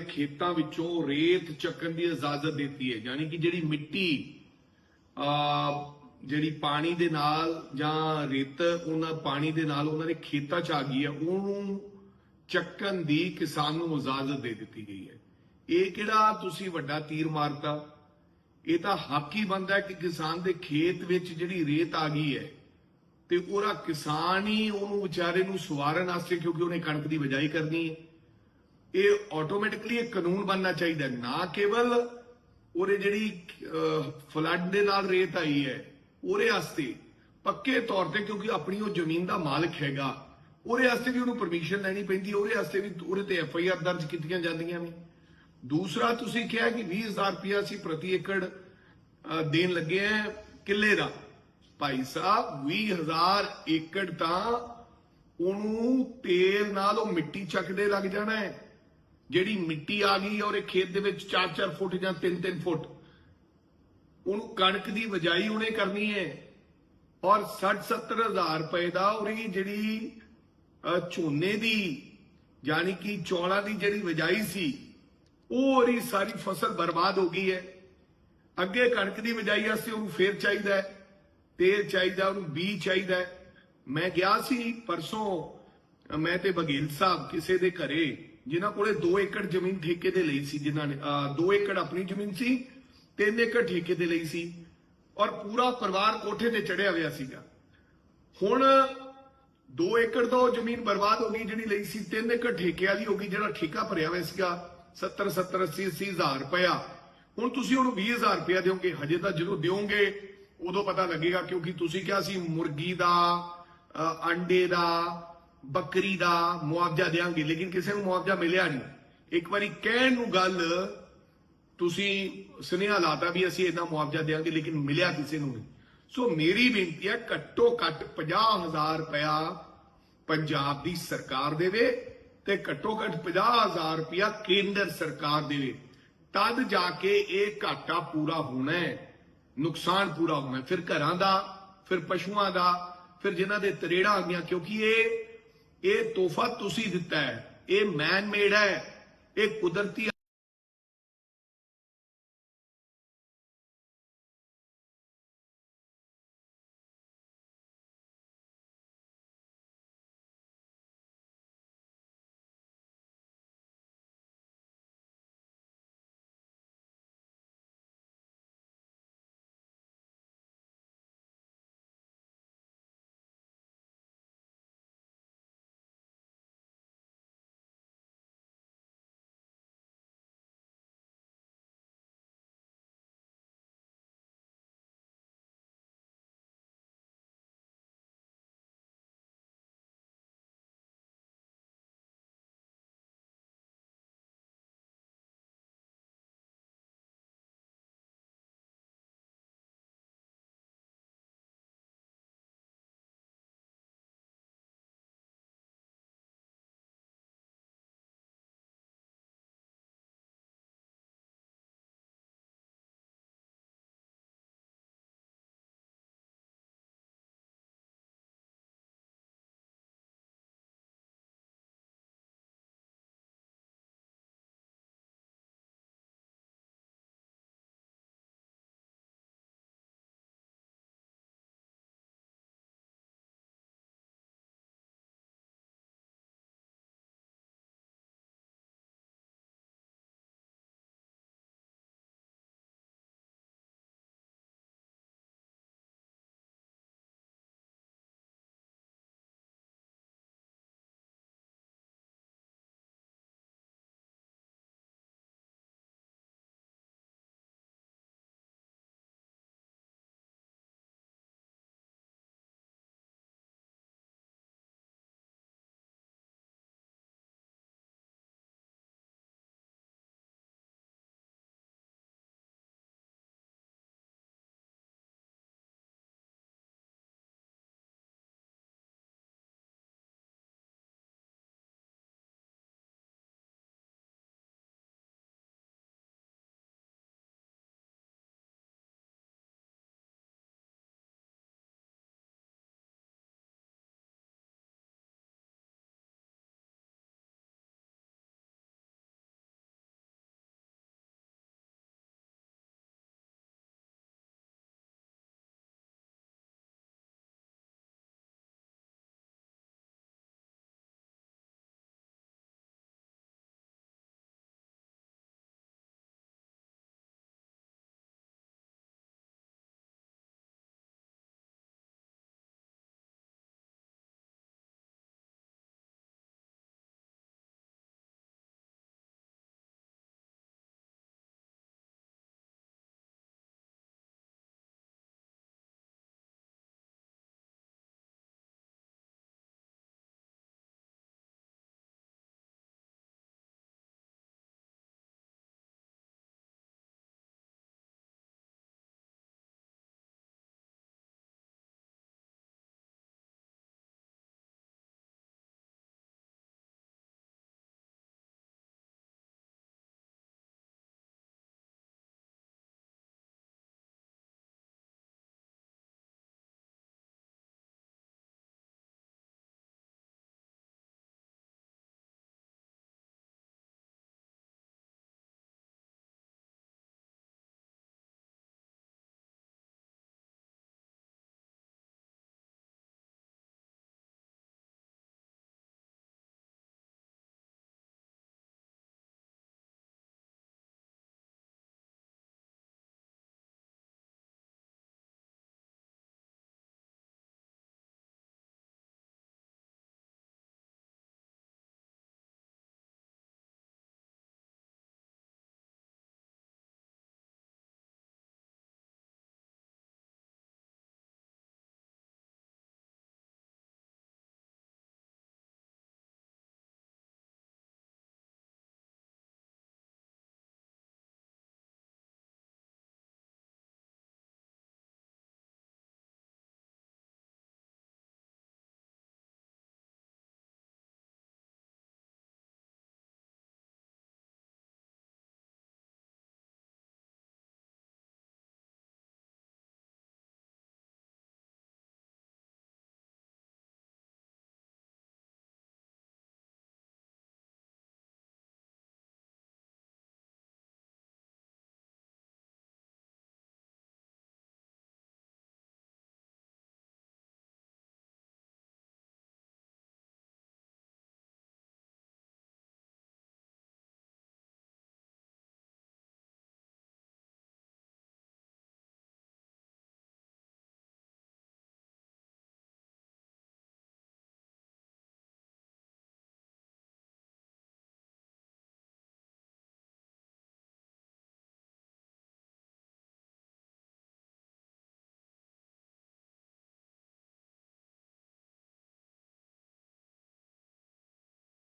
ਦੇ ਖੇਤਾਂ ਵਿੱਚੋਂ ਰੇਤ ਚੱਕਣ ਦੀ ਇਜਾਜ਼ਤ ਦਿੱਤੀ ਹੈ। ਯਾਨੀ ਕਿ ਜਿਹੜੀ ਮਿੱਟੀ, ਆ, ਜਿਹੜੀ ਪਾਣੀ ਦੇ ਨਾਲ ਜਾਂ ਰੇਤ, ਉਹਨਾਂ ਪਾਣੀ ਦੇ ਨਾਲ ਉਹਨਾਂ ਦੇ ਖੇਤਾਂ 'ਚ ਆ ਗਈ ਹੈ, ਉਹਨੂੰ ਚੱਕਣ ਦੀ ਕਿਸਾਨ ਨੂੰ ਇਜਾਜ਼ਤ ਦੇ ਦਿੱਤੀ ਗਈ ਹੈ। ਇਹ ਕਿਹੜਾ ਤੁਸੀਂ ਵੱਡਾ ਤੀਰ ਮਾਰਤਾ? ਇਹ ਤਾਂ ਹੱਕ ਹੀ ਬਣਦਾ ਕਿ ਕਿਸਾਨ ਦੇ ਖੇਤ ਵਿੱਚ ਜਿਹੜੀ ਰੇਤ ਆ ਗਈ ਹੈ ਤੇ ਉਹਦਾ ਕਿਸਾਨ ਹੀ ਉਹਨੂੰ ਵਿਚਾਰੇ ਨੂੰ ਸਵਾਰਨ ਵਾਸਤੇ ਕਿਉਂਕਿ ਉਹਨੇ ਕਣਕ ਦੀ ਬਿਜਾਈ ਕਰਨੀ ਹੈ। ਇਹ ਆਟੋਮੈਟਿਕਲੀ ਇੱਕ ਕਾਨੂੰਨ ਬਣਨਾ ਚਾਹੀਦਾ ਨਾ ਕੇਵਲ ਉਹਦੇ ਜਿਹੜੀ ਫਲੱਡ ਦੇ ਨਾਲ ਰੇਤ ਆਈ ਹੈ, ਉਹਦੇ ਵਾਸਤੇ ਪੱਕੇ ਤੌਰ ਤੇ ਕਿਉਂਕਿ ਆਪਣੀ ਉਹ ਜ਼ਮੀਨ ਦਾ ਮਾਲਕ ਹੈਗਾ, ਉਹਦੇ ਵਾਸਤੇ ਵੀ ਉਹਨੂੰ ਪਰਮਿਸ਼ਨ ਲੈਣੀ ਪੈਂਦੀ, ਉਹਦੇ ਵਾਸਤੇ ਵੀ ਉਹਦੇ ਤੇ ਐਫ ਆਈ ਆਰ ਦਰਜ ਕੀਤੀਆਂ ਜਾਂਦੀਆਂ ਨੇ। ਦੂਸਰਾ, ਤੁਸੀਂ ਕਿਹਾ ਕਿ 20000 ਰੁਪਇਆ ਸੀ ਪ੍ਰਤੀ ਏਕੜ ਦੇਣ ਲੱਗੇ ਆ ਕਿੱਲੇ ਦਾ। ਭਾਈ ਸਾਹਿਬ 20000 ਏਕੜ ਤਾਂ ਉਹਨੂੰ ਤੇਲ ਨਾਲ ਉਹ ਮਿੱਟੀ ਚੱਕਦੇ ਲੱਗ ਜਾਣਾ ਹੈ। ਜਿਹੜੀ ਮਿੱਟੀ ਆ ਗਈ ਔਰ ਇਹ ਖੇਤ ਦੇ ਵਿੱਚ 4-4 ਫੁੱਟ ਜਾਂ 3-3 ਫੁੱਟ, ਉਹਨੂੰ ਕਣਕ ਦੀ ਵਜਾਈ ਉਹਨੇ ਕਰਨੀ ਹੈ ਔਰ 60-70 ਹਜ਼ਾਰ ਰੁਪਏ ਦਾ ਉਹਦੀ ਜਿਹੜੀ ਝੋਨੇ ਦੀ ਯਾਨੀ ਕਿ ਚੌਲਾਂ ਦੀ ਜਿਹੜੀ ਵਜਾਈ ਸੀ, ਉਹ ਉਹਦੀ ਸਾਰੀ ਫਸਲ ਬਰਬਾਦ ਹੋ ਗਈ ਹੈ। ਅੱਗੇ ਕਣਕ ਦੀ ਵਜਾਈ ਵਾਸਤੇ ਉਹਨੂੰ ਫੇਰ ਚਾਹੀਦਾ ਹੈ, ਤੇਲ ਚਾਹੀਦਾ, ਉਹਨੂੰ ਬੀਜ ਚਾਹੀਦਾ ਮੈਂ ਗਿਆ ਸੀ ਪਰਸੋਂ, ਮੈਂ ਤੇ ਬਗੇਲ ਸਾਹਿਬ ਕਿਸੇ ਦੇ ਘਰੇ ਜਿਨ੍ਹਾਂ ਕੋਲੇ 2 ਏਕੜ ਜ਼ਮੀਨ ਠੇਕੇ ਤੇ ਲਈ ਸੀ, ਜਿਨ੍ਹਾਂ ਨੇ 2 ਏਕੜ ਆਪਣੀ ਜ਼ਮੀਨ ਸੀ 3 ਏਕੜ ਠੇਕੇ ਤੇ ਲਈ ਸੀ, ਔਰ ਪੂਰਾ ਪਰਿਵਾਰ ਕੋਠੇ ਤੇ ਚੜਿਆ ਹੋਇਆ ਸੀਗਾ। ਹੁਣ 2 ਏਕੜ ਤੋਂ ਜ਼ਮੀਨ ਬਰਬਾਦ ਹੋ ਗਈ, ਜਿਹੜੀ ਲਈ ਸੀ 3 ਏਕੜ ਠੇਕੇ ਵਾਲੀ ਹੋ ਗਈ, ਜਿਹੜਾ ਠੇਕਾ ਭਰਿਆ ਹੋਇਆ ਸੀਗਾ 70 70 80 80 ਹਜ਼ਾਰ ਰੁਪਇਆ। ਹੁਣ ਤੁਸੀਂ ਉਹਨੂੰ 20 ਹਜ਼ਾਰ ਰੁਪਇਆ ਦਿਓਗੇ, ਹਜੇ ਤਾਂ ਜਦੋਂ ਦਿਓਗੇ, ਉਦੋਂ ਪਤਾ ਲੱਗੇਗਾ, ਕਿਉਂਕਿ ਤੁਸੀਂ ਕਿਹਾ ਸੀ, ਮੁਰਗੀ ਦਾ ਅੰਡੇ ਦਾ ਬੱਕਰੀ ਦਾ ਮੁਆਵਜ਼ਾ ਦੇਾਂਗੇ ਲੇਕਿਨ ਕਿਸੇ ਨੂੰ ਮੁਆਵਜ਼ਾ ਮਿਲਿਆ ਨਹੀਂ। ਇੱਕ ਵਾਰੀ ਕਹਿਣ ਨੂੰ ਗੱਲ, ਤੁਸੀਂ ਸੁਨੇਹਾ ਲਾਤਾ ਵੀ ਅਸੀਂ ਇੰਨਾ ਮੁਆਵਜ਼ਾ ਦੇਾਂਗੇ ਲੇਕਿਨ ਮਿਲਿਆ ਕਿਸੇ ਨੂੰ ਨਹੀਂ। ਸੋ ਮੇਰੀ ਬੇਨਤੀ ਹੈ ਘੱਟੋ ਘੱਟ 50000 ਰੁਪਇਆ ਪੰਜਾਬ ਦੀ ਸਰਕਾਰ ਦੇਵੇ ਤੇ ਘੱਟੋ ਘੱਟ 50000 ਰੁਪਇਆ ਕੇਂਦਰ ਸਰਕਾਰ ਦੇਵੇ। ਤਦ ਜਾ ਕੇ ਇਹ ਘਾਟਾ ਪੂਰਾ ਹੋਣਾ ਹੈ, ਨੁਕਸਾਨ ਪੂਰਾ ਹੋਣਾ ਫਿਰ ਘਰਾਂ ਦਾ, ਫਿਰ ਪਸ਼ੂਆਂ ਦਾ, ਫਿਰ ਜਿਨ੍ਹਾਂ ਦੇ ਤਰੇੜਾਂ ਆ ਗਈਆਂ, ਕਿਉਂਕਿ ਇਹ ਇਹ ਤੋਹਫਾ ਤੁਸੀਂ ਦਿੱਤਾ ਹੈ। ਇਹ ਮੈਨ ਮੇਡ ਹੈ। ਇਹ ਕੁਦਰਤੀ